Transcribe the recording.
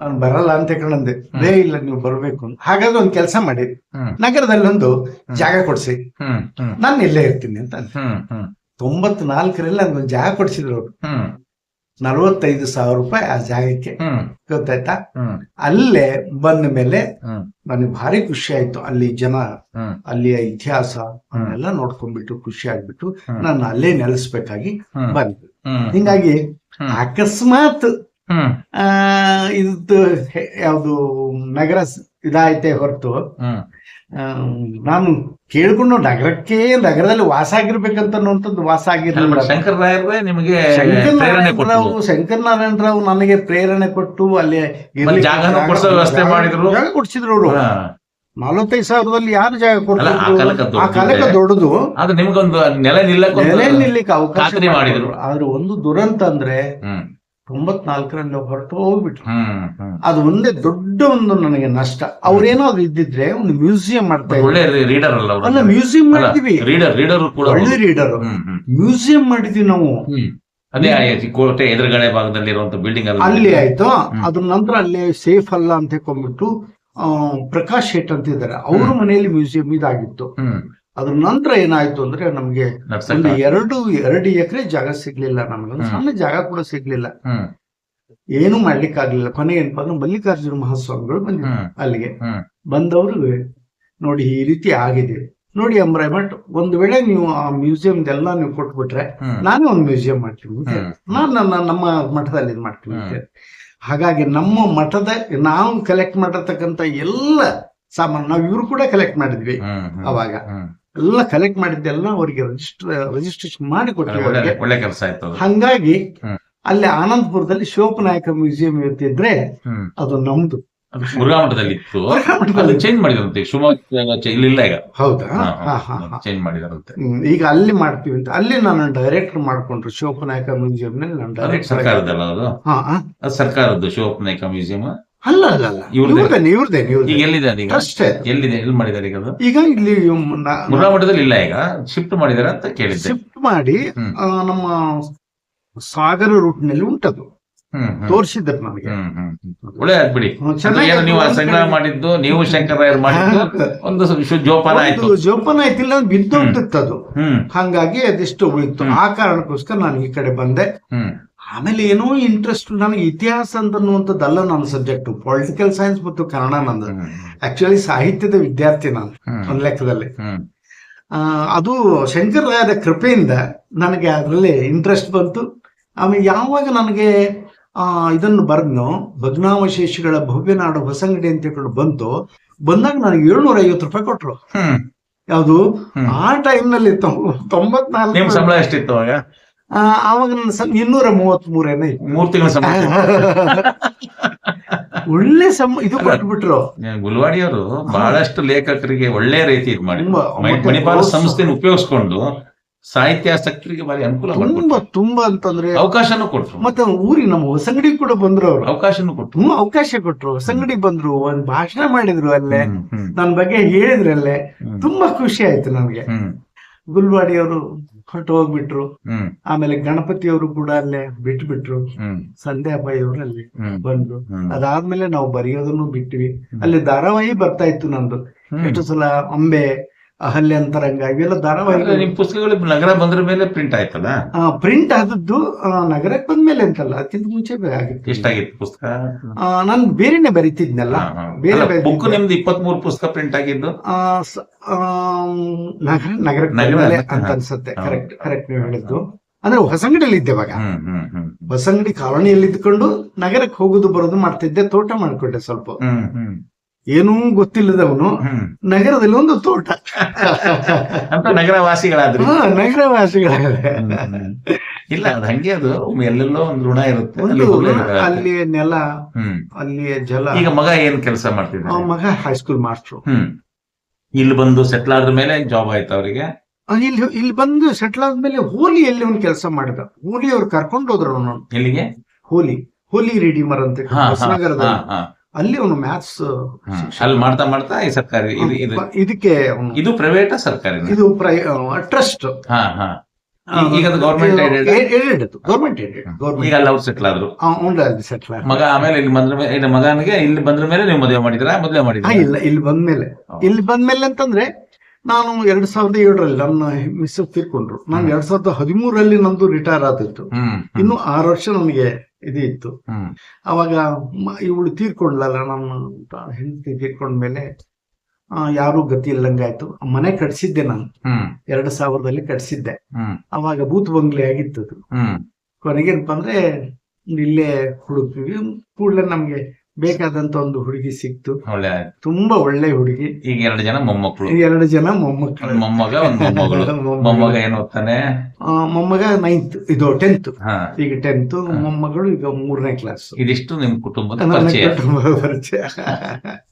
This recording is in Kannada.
ನಾನು ಬರಲ್ಲ ಅಂತ ಕಣಂದೆ ಬೇ ಇಲ್ಲ ನೀವು ಬರ್ಬೇಕು. ಹಾಗಾದ್ರೆ ಒಂದ್ ಕೆಲಸ ಮಾಡಿ. ನಗರದಲ್ಲಿ ಒಂದು ಜಾಗ ಕೊಡ್ಸಿ. ನಾನು ಇಲ್ಲೇ ಇರ್ತೀನಿ ಅಂತ ತೊಂಬತ್ ನಾಲ್ಕರಲ್ಲಿ ನನ್ಗೊಂದು ಜಾಗ ಕೊಡ್ಸಿದ್ರು ಅವ್ರು. ನಲವತ್ತೈದು ಸಾವಿರ ರೂಪಾಯಿ ಆ ಜಾಗಕ್ಕೆ. ಗೊತ್ತಾಯ್ತಾ? ಅಲ್ಲೇ ಬಂದ ಮೇಲೆ ನನಗೆ ಭಾರಿ ಖುಷಿ ಆಯ್ತು. ಅಲ್ಲಿ ಜನ ಅಲ್ಲಿಯ ಇತಿಹಾಸ ಅನ್ನೆಲ್ಲ ನೋಡ್ಕೊಂಡ್ಬಿಟ್ಟು ಖುಷಿ ಆಗ್ಬಿಟ್ಟು. ನಾನು ಅಲ್ಲೇ ನೆಲೆಸ್ಬೇಕಾಗಿ ಬಂದ್ವಿ. ಹಿಂಗಾಗಿ ಅಕಸ್ಮಾತ್ ಆ ಇದು ಯಾವ್ದು ನಗರ ಇದಾಯ್ತೆ ಹೊರತು. ನಾನು ಕೇಳ್ಕೊಂಡು ನಗರಕ್ಕೆ ನಗರದಲ್ಲಿ ವಾಸ ಆಗಿರ್ಬೇಕಂತ ಅನ್ನುವಂಥದ್ದು ವಾಸ ಆಗಿರ್ಲಿಲ್ಲ. but ಶಂಕರ್ ರಾಯರೇ ನಿಮಗೆ ಶಂಕರ್ ಪ್ರೇರಣೆ ನಾರಾಯಣ ರಾವ್ ಶಂಕರ್ ನಾರಾಯಣ ನನಗೆ ಪ್ರೇರಣೆ ಕೊಟ್ಟು ಅಲ್ಲಿ ವ್ಯವಸ್ಥೆ ಮಾಡಿದ್ರು. ಕೊಡ್ಸಿದ್ರು ಅವರು. ನಲವತ್ತೈದು ಸಾವಿರದಲ್ಲಿ ಯಾರು ಜಾಗ ಕೊಡ್ತಾರೆ ಆ ಕಾಲಕ್ಕೆ ದೊಡ್ಡದು ನಿಮ್ಗೊಂದು ನೆಲೆ ನಿಲ್ಲಕ್ಕೆ ನೆಲೆ ನಿಲ್ಲಕ್ಕೆ ಅವಕಾಶ ಮಾಡಿದ್ರು. ಆದ್ರೆ ಒಂದು ದುರಂತ ಅಂದ್ರೆ ತೊಂಬತ್ನಾಲ್ಕರಲ್ಲಿ ಹೊರಟು ಹೋಗ್ಬಿಟ್ರು. ಅದು ಒಂದೇ ದೊಡ್ಡ ಒಂದು ನನಗೆ ನಷ್ಟ. ಅವ್ರೇನಾದ್ರು ಇದ್ದಿದ್ರೆ ಒಂದು ಮ್ಯೂಸಿಯಂ ಮಾಡ್ತಾ But ಒಳ್ಳೆ ರೀಡರ್ ಅಲ್ಲ ಮ್ಯೂಸಿಯಂ ಮಾಡಿದ್ವಿ ಒಳ್ಳೆ ರೀಡರ್ ಮ್ಯೂಸಿಯಂ ಮಾಡಿದ್ವಿ ನಾವು. ಅದೇ ಕೋಟೆ ಎದುರುಗಡೆ ಭಾಗದಲ್ಲಿ ಇರುವಂತ ಬಿಲ್ಡಿಂಗ್ ಅಲ್ಲಿ ಆಯ್ತು. ಅದ್ರ ನಂತರ ಅಲ್ಲಿ ಸೇಫ್ ಅಲ್ಲ ಅಂತ ಹೇಳ್ಕೊಂಡ್ಬಿಟ್ಟು ಆ, ಪ್ರಕಾಶ್ ಶೇಟ್ ಅಂತ ಇದ್ದಾರೆ. ಅವ್ರ ಮನೆಯಲ್ಲಿ ಮ್ಯೂಸಿಯಂ ಇದಾಗಿತ್ತು. ಅದ್ರ ನಂತರ ಏನಾಯ್ತು ಅಂದ್ರೆ ನಮ್ಗೆ ಒಂದು ಎರಡು ಎರಡು ಎಕರೆ ಜಾಗ ಸಿಗ್ಲಿಲ್ಲ ನಮ್ಗೆ ಒಂದು ಸಣ್ಣ ಜಾಗ ಕೂಡ ಸಿಗ್ಲಿಲ್ಲ. ಏನು ಮಾಡ್ಲಿಕ್ಕೆ ಆಗ್ಲಿಲ್ಲ. ಕೊನೆ ಏನಪ್ಪಾ ಅಂದ್ರೆ ಮಲ್ಲಿಕಾರ್ಜುನ ಮಹಾಸ್ವಾಮಿಗಳು ಬಂದಿದ್ರು ಅಲ್ಲಿಗೆ ಬಂದವರು ನೋಡಿ ಈ ರೀತಿ ಆಗಿದೆ. ನೋಡಿ ಅಂಬ್ರಾಯ್ ಬಟ್ ಒಂದು ವೇಳೆ ನೀವು ಆ ಮ್ಯೂಸಿಯಂ ಎಲ್ಲ ನೀವು ಕೊಟ್ಬಿಟ್ರೆ ನಾನೇ ಒಂದು ಮ್ಯೂಸಿಯಂ ಮಾಡ್ತೀನಿ ನಾನು ನನ್ನ ನಮ್ಮ ಮಠದಲ್ಲಿ ಇದು ಮಾಡ್ತೀನಿ ಹಾಗಾಗಿ ನಮ್ಮ ಮಠದ ನಾವು ಕಲೆಕ್ಟ್ ಮಾಡಿರ್ತಕ್ಕಂಥ ಎಲ್ಲ ಸಾಮಾನು ನಾವು ಇವ್ರು ಕೂಡ ಕಲೆಕ್ಟ್ ಮಾಡಿದ್ವಿ ಅವಾಗ. ಎಲ್ಲ ಕಲೆಕ್ಟ್ ಮಾಡಿದ್ದೆಲ್ಲ ಅವರಿಗೆ ರಿಜಿಸ್ಟರ್ ರಿಜಿಸ್ಟ್ರೇಷನ್ ಮಾಡಿ ಒಳ್ಳೆ ಕೆಲಸ ಆಯ್ತು. ಹಂಗಾಗಿ. ಅಲ್ಲಿ ಆನಂದಪುರದಲ್ಲಿ ಶಿವಪನಾಯಕ ಮ್ಯೂಸಿಯಂ ಇರ್ತಿದ್ರೆ ಅದು ನಮ್ದು. ಮುರುಘಾಮಠದಲ್ಲಿ. ಇತ್ತು ಚೇಂಜ್ ಮಾಡಿದ್ರಂತೆ ಶಿವಮೊಗ್ಗ ಇಲ್ಲಿಲ್ಲ ಈಗ. ಹೌದಾ? ಚೇಂಜ್ ಮಾಡಿದಾರಂತೆ ಈಗ ಅಲ್ಲಿ ಮಾಡ್ತೀವಿ ಅಂತ. ಅಲ್ಲಿ ನಾನು ಡೈರೆಕ್ಟರ್ ಮಾಡ್ಕೊಂಡ್ರು ಶಿವಪನಾಯಕ ಮ್ಯೂಸಿಯಂ ನಲ್ಲಿ ನಾನು ಅದು ಸರ್ಕಾರದಲ್ಲ ಅದು? ಸರ್ಕಾರದ್ದು ಶಿವಪ್ಪನಾಯಕ ಮ್ಯೂಸಿಯಂ ಅಲ್ಲ ಅಲ್ಲ ಅಲ್ಲ. ಇವ್ರದ್ದೇ? ಇವ್ರದೇನೆ ಇವ್ರದೇನೆ ಈಗ ಇವ್ರದೇ. ಎಲ್ಲಿದೆ ಅದೀಗ ಅಷ್ಟೇ. ಎಲ್ಲಿದೆ ಎಲ್ಲಿ ಮಾಡಿದ್ದಾರೆ ಈಗ ಅದು? ಈಗ ಇಲ್ಲಿ ನ- ಮಠದಲ್ಲಿ ಇಲ್ಲ ಈಗ? ಶಿಫ್ಟ್ ಮಾಡಿದಾರೆ ಅಂತ ಕೇಳಿದ್ದೆ. ಶಿಫ್ಟ್ ಮಾಡಿ ಹ್ಮ್. ಆ, ನಮ್ಮ ಸಾಗರ ರೂಟ್ನಲ್ಲಿ ಉಂಟದು. ಹ್ಮ್ ಹ್ಮ್. ತೋರಿಸಿದ್ರು ನಮಗೆ. ಹ್ಮ್ ಹ್ಮ್ ಹ್ಮ್. ಒಳ್ಳೆ ಆಗ್ಬಿಡಿ ಹ್ಮ್, ಚೆನ್ನಾಗಿ ಏನು ನೀವು ಆ ಒಂದ್ ಸಂಗ್ರಹ ಮಾಡಿದ್ದು ನೀವು ಶಂಕರಾಯರು ಮಾಡಿದ್ದು ಒಂದು ಜೋಪನ ಜೋಪಾನ ಆಯ್ತು. ಒಂದು ಜೋಪಾನ ಆಯ್ತಿಲ್ಲ ಬಿದ್ದು ಬಿದ್ದೋಗ್ತಿತ್ತು ಅದು. ಹ್ಮ್. ಹಂಗಾಗಿ ಅದಿಷ್ಟು ಉಳಿತು. ಹ್ಮ್. ಆ ಕಾರಣಕ್ಕೋಸ್ಕರ ನಾನು ಈ ಕಡೆ ಬಂದೆ. ಹ್ಮ್. ಆಮೇಲೆ ಏನೋ ಇಂಟ್ರೆಸ್ಟ್ ನನಗೆ ಇತಿಹಾಸ ಅಂತನ್ನುವಂಥದ್ದಲ್ಲ ನನ್ನ ಸಬ್ಜೆಕ್ಟ್ ಪೊಲಿಟಿಕಲ್ ಸೈನ್ಸ್ ಮತ್ತು ಕನ್ನಡ ನಂದು. ಆಕ್ಚುಲಿ ಸಾಹಿತ್ಯದ ವಿದ್ಯಾರ್ಥಿ ನಾನು ಒಂದು ಲೆಕ್ಕದಲ್ಲಿ. ಅದು ಶಂಕರ್ ರಾಯರ ಕೃಪೆಯಿಂದ ನನಗೆ ಅದರಲ್ಲಿ ಇಂಟ್ರೆಸ್ಟ್ ಬಂತು. ಆಮೇಲೆ ಯಾವಾಗ ನನಗೆ ಆ ಇದನ್ನು ಬರ್ದ್ನೋ ಭಗ್ನಾವಶೇಷಗಳ ಭವ್ಯ ನಾಡು ಹೊಸಂಗಡಿ ಅಂತ ಹೇಳ್ಕೊಂಡು ಬಂತು ಬಂದಾಗ ನನಗೆ ಏಳ್ನೂರ ಐವತ್ತು ರೂಪಾಯಿ ಕೊಟ್ರು. ಯಾವುದು? ಆ ಟೈಮ್ ಟೈಮ್ನಲ್ಲಿ ತೊಂಬತ್ನಾಲ್ಕು ಅವಾಗ ಆ, ಆವಾಗ ನನ್ನ ಸಂ- ಇನ್ನೂರ ಮೂವತ್ತ್ ಮೂರೇನೇ ಮೂರ್ ತಿಂಗಳ ಒಳ್ಳೆ ಸಮ ಇದು ಕೊಟ್ಬಿಟ್ರು. ಗುಲ್ವಾಡಿಯವರು ಬಹಳಷ್ಟು ಲೇಖಕರಿಗೆ ಒಳ್ಳೆ ರೀತಿ ಇದು ಮಾಡಿ ಮಣಿಪಾಲ. ಸಂಸ್ಥೆನ ಉಪಯೋಗಿಸ್ಕೊಂಡು ಸಾಹಿತ್ಯಾಸಕ್ತರಿಗೆ ಬಾರಿ ಅನುಕೂಲ ತುಂಬಾ ತುಂಬಾ ಅಂತಂದ್ರೆ ಅವಕಾಶನೂ ಕೊಟ್ರು. ಮತ್ತೆ ಊರಿಗೆ ನಮ್ಮ ಹೊಸಂಗಡಿ ಕೂಡ ಬಂದ್ರು ಅವ್ರು. ಅವಕಾಶನೂ ಕೊಟ್ರು. ತುಂಬಾ ಅವಕಾಶ ಕೊಟ್ರು. ಹೊಸಂಗಡಿ ಬಂದ್ರು ಒಂದ್ ಭಾಷಣ ಮಾಡಿದ್ರು ಅಲ್ಲೇ. ನನ್ನ ಬಗ್ಗೆ ಹೇಳಿದ್ರಲ್ಲೇ. ತುಂಬಾ ಖುಷಿ ಆಯ್ತು ನನಗೆ. ಹ್ಮ್, ಗುಲ್ವಾಡಿ ಅವರು ಹೊರಟು ಹೋಗ್ಬಿಟ್ರು. ಆಮೇಲೆ ಗಣಪತಿ ಅವರು ಕೂಡ ಅಲ್ಲೇ ಬಿಟ್ಬಿಟ್ರು. ಬಿಟ್ರು ಸಂಧ್ಯಾ ಬಾಯಿ ಅವರು ಅಲ್ಲಿ ಬಂದ್ರು. ಅದಾದ್ಮೇಲೆ ನಾವು ಬರೆಯೋದನ್ನು ಬಿಟ್ವಿ. ಅಲ್ಲಿ ಧಾರಾವಾಹಿ ಬರ್ತಾ ಇತ್ತು ನಂದು. ಎಷ್ಟು ಸಲ ಅಂಬೆ ಅಹಲ್ಯ ಅಂತರಂಗ ಇವೆಲ್ಲ ಧಾರಾವಾಹಿ ನಿಮ್ ಪುಸ್ತಕಗಳು ನಗರ ಬಂದ್ರ ಮೇಲೆ ಪ್ರಿಂಟ್ ಆಯ್ತಲ್ಲ? ಪ್ರಿಂಟ್ ಆದದ್ದು ನಗರಕ್ಕೆ ಬಂದ್ಮೇಲೆ ಅಂತಲ್ಲ ಅತ್ಯಂತ ಮುಂಚೆ ಆಗಿತ್ತು. ಎಷ್ಟಾಗಿತ್ತು ಪುಸ್ತಕ? ನಾನು ಬೇರೆನೆ ಬರಿತಿದ್ನಲ್ಲ. ಬೇರೆ ಬೇರೆ ಬುಕ್ ನಿಮ್ದು ಇಪ್ಪತ್ತ್ ಮೂರು ಪುಸ್ತಕ ಪ್ರಿಂಟ್ ಆಗಿದ್ದು? ನಗರ ನಗರಕ್ಕೆ ನಗರ ಅಂತ ಅನ್ಸುತ್ತೆ. ಕರೆಕ್ಟ್ ಕರೆಕ್ಟ್ ನೀವು ಹೇಳಿದ್ದು. ಅಂದ್ರೆ ಹೊಸಂಗಡಿಯಲ್ಲಿ ಇದ್ದೆ ಅವಾಗ ಹೊಸಂಗಡಿ ಕಾಲೋನಿಯಲ್ಲಿ ಇದ್ಕೊಂಡು ನಗರಕ್ಕೆ ಹೋಗುದು ಬರೋದು ಮಾಡ್ತಿದ್ದೆ ತೋಟ ಮಾಡ್ಕೊಂಡೆ ಸ್ವಲ್ಪ. ಏನೂ ಗೊತ್ತಿಲ್ಲದವನು ನಗರದಲ್ಲಿ ಒಂದು ತೋಟ. ಅಂತ ನಗರವಾಸಿಗಳಾದ್ರು. ನಗರವಾಸಿಗಳ ಹ್ಮ್, ಹ್ಮ್. ಇಲ್ಲ ಅದು ಹಂಗೆ ಅದು. ಎಲ್ಲೆಲ್ಲೋ ಒಂದು ಋಣ ಇರುತ್ತೆ. ಅಲ್ಲಿ ಅಲ್ಲಿಯ ನೆಲ ಅಲ್ಲಿ ಅಲ್ಲಿಯ ಜಲ. ಈಗ ಮಗ ಏನ್ ಕೆಲಸ ಮಾಡ್ತಿದ್ದ ಮಗ ಹೈಸ್ಕೂಲ್ ಮಾಸ್ಟ್ರು ಇಲ್ಲಿ ಬಂದು ಸೆಟ್ಲ್ ಆದ್ರ ಮೇಲೆ ಜಾಬ್ ಆಯ್ತು ಅವರಿಗೆ? ಇಲ್ಲಿ ಇಲ್ಲಿ ಬಂದು ಸೆಟ್ಲ್ ಆದ್ಮೇಲೆ ಹೋಲಿಯಲ್ಲಿ ಒಂದು ಕೆಲಸ ಮಾಡಿದ? ಹೋಲಿ ಅವ್ರು ಕರ್ಕೊಂಡು ಹೋದ್ರು ಎಲ್ಲಿಗೆ? ಹೋಲಿ. ಹೋಲಿ ರೆಡಿಮರ್ ಅಂತ ಹೊಸನಗರದ ಹೊಸನಗರದಲ್ಲಿ ಅಲ್ಲಿ ಅವನು ಮ್ಯಾಥ್ಸ್. ಅಲ್ಲಿ ಮಾಡ್ತಾ ಮಾಡ್ತಾ ಈ ಸರ್ಕಾರಿ ಇದು ಇದು ಇದಕ್ಕೆ ಇದು ಪ್ರೈವೇಟ್ ಸರ್ಕಾರಿ ಇದು ಟ್ರಸ್ಟ್ ಹಾ ಹಾ. ಈಗ- ಗೌರ್ಮೆಂಟ್? ಏಡೆಡ್ ಗೌರ್ಮೆಂಟ್ ಏಡೆಡ್ ಈಗ ಅಲ್ಲಿ ಅವ್ರು ಸೆಟ್ಲ್ ಆದ್ರು. ಸೆಟ್ಲ್ ಮಗ ಆಮೇಲೆ ಇಲ್ಲಿ ಬಂದ್ರ ಮೇಲೆ ಮಗನಿಗೆ ಇಲ್ಲಿ ಬಂದ್ರ ಮೇಲೆ ನೀವು ಮದುವೆ ಮಾಡಿದ್ರಾ ಮದುವೆ ಮಾಡಿದ್ರಾ ಇಲ್ಲ ಇಲ್ಲಿ ಬಂದ್ಮೇಲೆ ಇಲ್ಲಿ ಬಂದ್ಮೇಲೆ ಅಂತಂದ್ರೆ ನಾನು ಎರಡ್ ಸಾವಿರದ ಏಳರಲ್ಲಿ ನನ್ನ ಮಿಸ್ಸಸ್ ತೀರ್ಕೊಂಡ್ರು. ನಾನು. ಎರಡ್ ಸಾವಿರದ ಹದಿಮೂರಲ್ಲಿ ನಂದು ರಿಟೈರ್ ಆದಿತ್ತು ಇನ್ನು ಆರು ವರ್ಷ ನನಗೆ ಇದು ಇತ್ತು. ಅವಾಗ ಇವಳು ತೀರ್ಕೊಂಡ್ಲಲ್ಲ ನನ್ನ ಹೆಂಡತಿ ತೀರ್ಕೊಂಡ್ಮೇಲೆ ಯಾರು ಗತಿ ಇಲ್ಲಂಗಾಯ್ತು. ಮನೆ ಕಟ್ಸಿದ್ದೆ ನಾನು. ಎರಡ್ ಸಾವಿರದಲ್ಲಿ ಕಟ್ಸಿದ್ದೆ. ಅವಾಗ ಬೂತ್ ಬಂಗ್ಲೆ ಆಗಿತ್ತು ಕೊನೆಗೇನಪ್ಪ ಅಂದ್ರೆ ಇಲ್ಲೇ ಹುಡುಕ್ತೀವಿ ಕೂಡಲೇ ನಮ್ಗೆ ಬೇಕಾದಂತ ಒಂದು ಹುಡುಗಿ ಸಿಕ್ತು. ಒಳ್ಳೆ ಆಯ್ತು ತುಂಬಾ ಒಳ್ಳೆ ಹುಡುಗಿ. ಈಗ ಎರಡು ಜನ ಮೊಮ್ಮಕ್ಕಳು ಎರಡು ಜನ ಒಂದ್ ಮೊಮ್ಮಕ್ಕಳು ಮೊಮ್ಮಗ ಒಂದ್ ಮೊಮ್ಮಗಳು. ಮೊಮ್ಮಗಳು. ಮೊಮ್ಮಗ ಏನ್ ಓದ್ತಾನೆ? ಆ, ಮೊಮ್ಮಗ ನೈನ್ತ್ ಇದು ಟೆಂತ್ ಹಾ. ಈಗ ಟೆಂತ್. ಮೊಮ್ಮಗಳು ಈಗ ಮೂರನೇ ಕ್ಲಾಸ್ ಇದಿಷ್ಟು ನಿಮ್ ಕುಟುಂಬದ ಪರಿಚಯ. ಕುಟುಂಬ ಪರಿಚಯ.